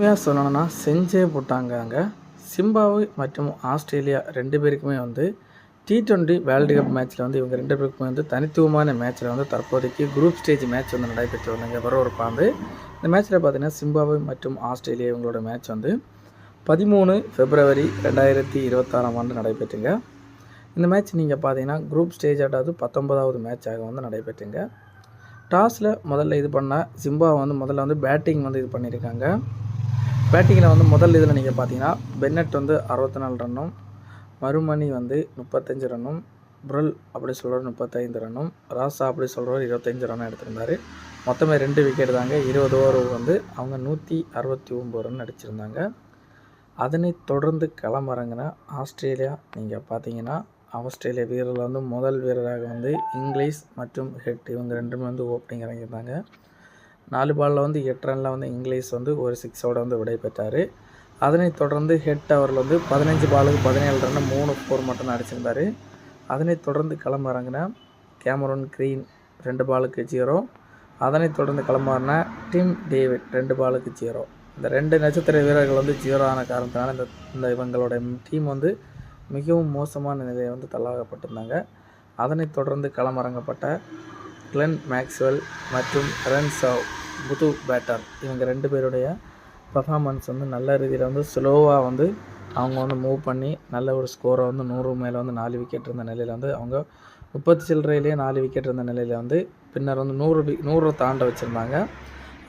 உண்மையாக சொல்லணும்னா செஞ்சே போட்டாங்க அங்கே. சிம்பாவே மற்றும் ஆஸ்திரேலியா ரெண்டு பேருக்குமே வந்து டி ட்வெண்ட்டி வேர்ல்டு கப் மேட்ச்சில் வந்து இவங்க ரெண்டு பேருக்குமே வந்து தனித்துவமான மேட்ச்சில் வந்து தற்போதைக்கு குரூப் ஸ்டேஜ் மேட்ச் வந்து நடைபெற்று வந்தாங்க ஒரு வந்து இந்த மேட்ச்சில் பார்த்தீங்கன்னா சிம்பாவு மற்றும் ஆஸ்திரேலியா இவங்களோட மேட்ச் வந்து பதிமூணு பிப்ரவரி ரெண்டாயிரத்தி இருபத்தாறாம் ஆண்டு நடைபெற்றுங்க. இந்த மேட்ச் நீங்கள் பார்த்தீங்கன்னா குரூப் ஸ்டேஜ் ஆட்டாவது பத்தொன்பதாவது மேட்சாக வந்து நடைபெற்றுங்க. டாஸில் முதல்ல இது பண்ணால் சிம்பா வந்து முதல்ல வந்து பேட்டிங் வந்து இது பண்ணியிருக்காங்க பேட்டிங்கில் வந்து முதல் இதில் நீங்கள் பார்த்தீங்கன்னா பென்னட் வந்து அறுபத்தி நாலு ரன்னும் மறுமணி வந்து முப்பத்தஞ்சு ரன்னும் புரல் அப்படி சொல்கிறவர் முப்பத்தைந்து ரன்னும் ராசா அப்படி சொல்கிறவர் இருபத்தஞ்சு ரன்னும் எடுத்திருந்தார். மொத்தமே ரெண்டு விக்கெட் தாங்க. இருபது ஓவர் வந்து அவங்க நூற்றி அறுபத்தி ஒம்பது ரன் அடிச்சிருந்தாங்க. அதனை தொடர்ந்து களமிறங்கின ஆஸ்திரேலியா நீங்கள் பார்த்தீங்கன்னா ஆஸ்திரேலிய வீரர்கள் வந்து முதல் வீரராக வந்து இங்கிலீஷ் மற்றும் ஹெட் இவங்க ரெண்டுமே வந்து ஓப்பனிங் இறங்கியிருந்தாங்க. நாலு பாலில் வந்து எட்டு ரனில் வந்து இங்கிலீஷ் வந்து ஒரு சிக்ஸோடு வந்து விடை பெற்றார் அதனைத் தொடர்ந்து ஹெட் அவரில் வந்து பதினஞ்சு பாலுக்கு பதினேழு ரன்னு மூணு ஃபோர் மட்டும் தான் அடிச்சிருந்தார். அதனைத் தொடர்ந்து களமிறங்கின கேமரோன் க்ரீன் ரெண்டு பாலுக்கு ஜீரோ அதனைத் தொடர்ந்து களமாறின டிம் டேவிட் ரெண்டு பாலுக்கு ஜீரோ இந்த ரெண்டு நட்சத்திர வீரர்கள் வந்து ஜீரோ ஆன காரணத்தினால இந்த இந்த இவங்களோட டீம் வந்து மிகவும் மோசமான நிலையை வந்து தள்ளாகப்பட்டிருந்தாங்க. அதனைத் தொடர்ந்து களமிறங்கப்பட்ட கிளென் மேக்ஸ்வெல் மற்றும் ரன்சாவ் புது பேட்டர். இவங்க ரெண்டு பேருடைய பர்ஃபாமன்ஸ் வந்து நல்ல ரீதியில் வந்து ஸ்லோவாக வந்து அவங்க வந்து மூவ் பண்ணி நல்ல ஒரு ஸ்கோரை வந்து நூறு மேலே வந்து நாலு விக்கெட் இருந்த நிலையில் வந்து அவங்க முப்பத்தி சில்லறையிலேயே நாலு விக்கெட் இருந்த நிலையில் வந்து பின்னர் வந்து நூறு வி தாண்ட வச்சுருந்தாங்க.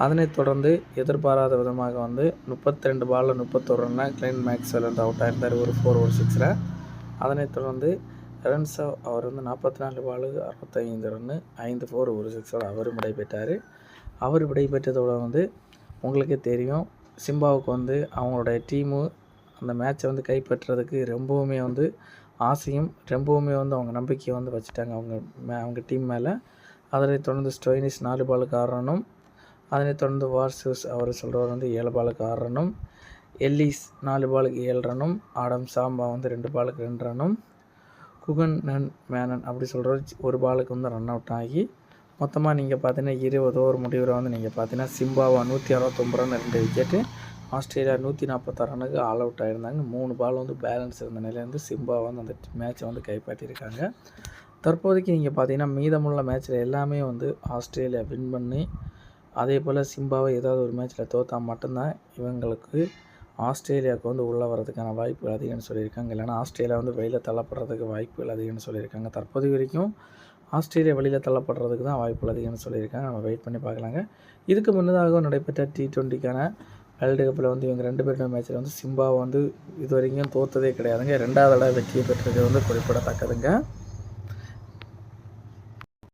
அதனைத் தொடர்ந்து எதிர்பாராத விதமாக வந்து முப்பத்தி ரெண்டு பாலில் முப்பத்தொரு ரன்னா கிளைன் மேக்ஸ்வெல் வந்து அவுட் ஆயிருந்தார் ஒரு ஃபோர் ஒரு சிக்ஸில் அதனைத் தொடர்ந்து ரன்ஸோ அவர் வந்து நாற்பத்தி நாலு பாலுக்கு அறுபத்தைந்து ரன்னு ஐந்து ஃபோர் ஒரு சிக்ஸோடு அவரும் விடைபெற்றார் அவர் விடைபெற்றதோட வந்து உங்களுக்கே தெரியும். சிம்பாவுக்கு வந்து அவங்களுடைய டீமு அந்த மேட்சை வந்து கைப்பற்றுறதுக்கு ரொம்பவுமே வந்து ஆசையும் ரொம்பவுமே வந்து அவங்க நம்பிக்கையை வந்து வச்சுட்டாங்க அவங்க மே அவங்க டீம் மேலே. அதனைத் தொடர்ந்து ஸ்டோயினிஸ் நாலு பாலுக்கு ஆடுறனும் அதனை அதனைத் தொடர்ந்து வார்சூஸ் அவர் சொல்கிறவர் வந்து ஏழு பாலுக்கு ஆடுறனும் எல்லிஸ் நாலு பாலுக்கு ஏழு ரன்னும். ஆடம் சாம்பா வந்து ரெண்டு பாலுக்கு ரெண்டு ரன்னும். குகன் நன் மேனன் அப்படி சொல்கிறவர் ஒரு பாலுக்கு வந்து ரன் அவுட் ஆகி மொத்தமாக நீங்கள் பார்த்தீங்கன்னா இருபது ஓவர் முடிவில் வந்து நீங்கள் பார்த்தீங்கன்னா சிம்பாவா நூற்றி அறுபத்தொம்பது ரன் ரெண்டு விக்கெட்டு ஆஸ்திரேலியா நூற்றி நாற்பத்தாறு ரனுக்கு ஆல் அவுட் ஆகிருந்தாங்க மூணு பால் வந்து பேலன்ஸ் இருந்த நிலையிலேருந்து சிம்பா வந்து அந்த மேட்சை வந்து கைப்பற்றியிருக்காங்க. தற்போதைக்கு நீங்கள் பார்த்தீங்கன்னா மீதமுள்ள மேட்ச்சில் எல்லாமே வந்து ஆஸ்திரேலியா வின் பண்ணி அதே போல் சிம்பாவை ஏதாவது ஒரு மேட்ச்சில் தோற்றா மட்டும்தான் இவங்களுக்கு ஆஸ்திரேலியாவுக்கு வந்து உள்ளே வரதுக்கான வாய்ப்புகள் அதிகம்னு சொல்லியிருக்காங்க. இல்லைனா ஆஸ்திரேலியா வந்து வெளியில் தள்ளப்படுறதுக்கு வாய்ப்புகள் அதிகம்னு சொல்லியிருக்காங்க. தற்போது வரைக்கும் ஆஸ்திரேலியா வெளியில் தள்ளப்படுறதுக்கு தான் வாய்ப்புகள் அதிகம்னு சொல்லியிருக்காங்க. நம்ம வெயிட் பண்ணி பார்க்கலாங்க. இதுக்கு முன்னதாக நடைபெற்ற டி ட்வெண்ட்டிக்கான வேர்ல்டு கப்பில் வந்து இவங்க ரெண்டு பேருடைய மேட்ச்சில் வந்து சிம்பா வந்து இது வரைக்கும் தோற்றதே கிடையாதுங்க. ரெண்டாவது தடவை வெற்றியை பெற்றது வந்து குறிப்பிடத்தக்கதுங்க.